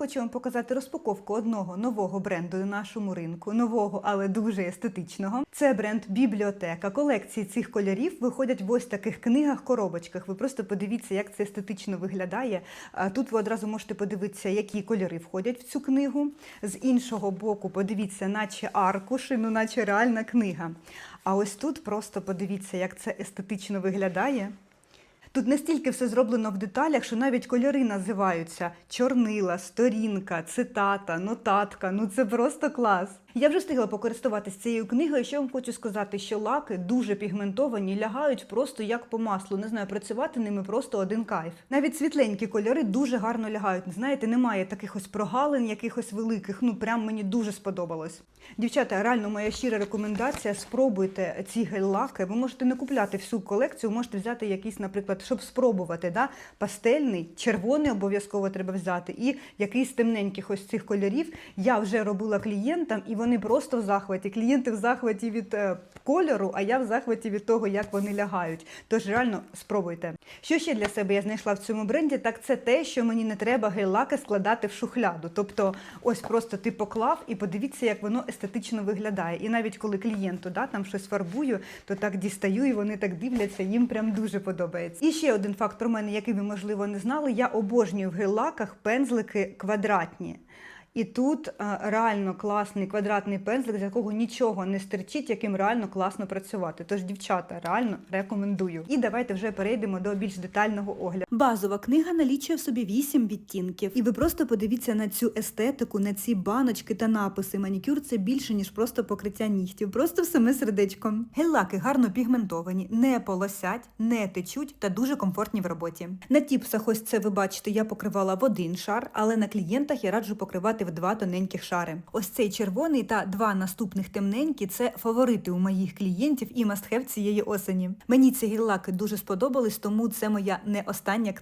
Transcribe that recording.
хочу вам показати розпаковку одного нового бренду на нашому ринку, нового, але дуже естетичного. Це бренд Бібліотека. Колекції цих кольорів виходять в ось таких книгах-коробочках. Ви просто подивіться, як це естетично виглядає. Тут ви одразу можете подивитися, які кольори входять в цю книгу. З іншого боку, подивіться, наче аркуші, ну наче реальна книга. А ось тут просто подивіться, як це естетично виглядає. Тут настільки все зроблено в деталях, що навіть кольори називаються чорнила, сторінка, цитата, нотатка. Ну це просто клас. Я вже встигла покористуватися цією книгою. Що вам хочу сказати, що лаки дуже пігментовані, лягають просто як по маслу. Не знаю, працювати ними просто один кайф. Навіть світленькі кольори дуже гарно лягають. Знаєте, немає таких ось прогалин, якихось великих. Ну прям мені дуже сподобалось. Дівчата, реально моя щира рекомендація. Спробуйте ці гель-лаки. Ви можете не купляти всю колекцію, можете взяти якийсь, наприклад, щоб спробувати. Да? Пастельний, червоний обов'язково треба взяти, і якийсь темненьких ось цих кольорів. Я вже робила клієнтам, і вони просто в захваті. Клієнти в захваті від е, кольору, а я в захваті від того, як вони лягають. Тож реально спробуйте. Що ще для себе я знайшла в цьому бренді, так це те, що мені не треба гель-лаки складати в шухляду. Тобто, ось просто ти поклав і подивіться, як воно естетично виглядає. І навіть коли клієнту да, там щось фарбую, то так дістаю, і вони так дивляться, їм прям дуже подобається. І ще один факт про мене, який ви, можливо, не знали: я обожнюю в гель-лаках пензлики квадратні. І тут е, реально класний квадратний пензлик, з якого нічого не стерчить, яким реально класно працювати. Тож, дівчата, реально рекомендую. І давайте вже перейдемо до більш детального огляду. Базова книга налічує в собі 8 відтінків. І ви просто подивіться на цю естетику, на ці баночки та написи. Манікюр це більше ніж просто покриття нігтів, просто в саме сердечко. Гель-лаки гарно пігментовані, не полосять, не течуть та дуже комфортні в роботі. На тіпсах, ось це ви бачите, я покривала в один шар, але на клієнтах я раджу покривати в два тоненьких шари. Ось цей червоний та два наступних темненькі це фаворити у моїх клієнтів і мастхев цієї осені. Мені ці гель-лаки дуже сподобались, тому це моя не остання книга.